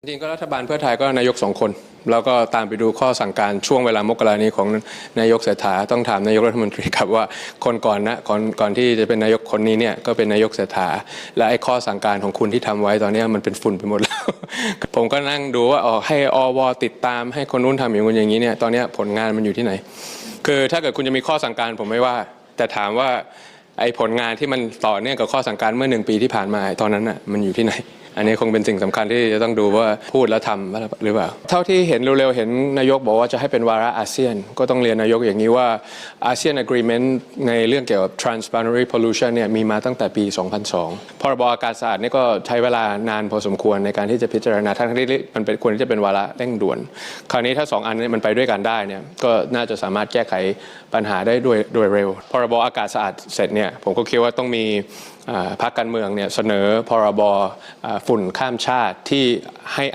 จริงก็รัฐบาลเพื่อไทยก็นายกสองคน แล้วก็ตามไปดูข้อสั่งการช่วงเวลามกรานี้ของนายกเศรษฐาต้องถามนายกรัฐมนตรีครับว่าคนก่อนนะก่อนก่อนที่จะเป็นนายกคนนี้เนี่ยก็เป็นนายกเศรษฐา และไอ้ข้อสั่งการของคุณที่ทำไว้ตอนนี้มันเป็นฝุ่นไปหมดแล้ว ผมก็นั่งดูว่าออกให้อวติดตามให้คนนู้นทำอย่างนู้นอย่างนี้เนี่ยตอนนี้ผลงานมันอยู่ที่ไหน คือถ้าเกิดคุณจะมีข้อสั่งการผมไม่ว่า แต่ถามว่าไอ้ผลงานที่มันต่อเนื่องกับข้อสั่งการเมื่อหนึ่งปีที่ผ่านมาตอนนั้นน่ะมันอยู่ที่ไหน อันนี้คงเป็นสิ่งสำคัญที่จะต้องดูว่าพูดแล้วทำหรือเปล่า เท่าที่เห็นเร็วๆเห็นนายกบอกว่าจะให้เป็นวาระอาเซียน ก็ต้องเรียนนายกอย่างนี้ว่าอาเซียน agreement ในเรื่องเกี่ยวกับ transboundary pollution เนี่ยมีมาตั้งแต่ปี 2002 พรบอากาศสะอาดนี่ก็ใช้เวลานานพอสมควรในการที่จะพิจารณาทั้งที่มันเป็นควรที่จะเป็นวาระเร่งด่วน คราวนี้ถ้าสองอันนี้มันไปด้วยกันได้เนี่ยก็น่าจะสามารถแก้ไขปัญหาได้ด้วยโดยเร็ว พรบอากาศสะอาดเสร็จเนี่ยผมก็คิดว่าต้องมีอ่าพรรคการเมืองเนี่ยเสนอพรบฝุ่นข้ามชาติที่ให้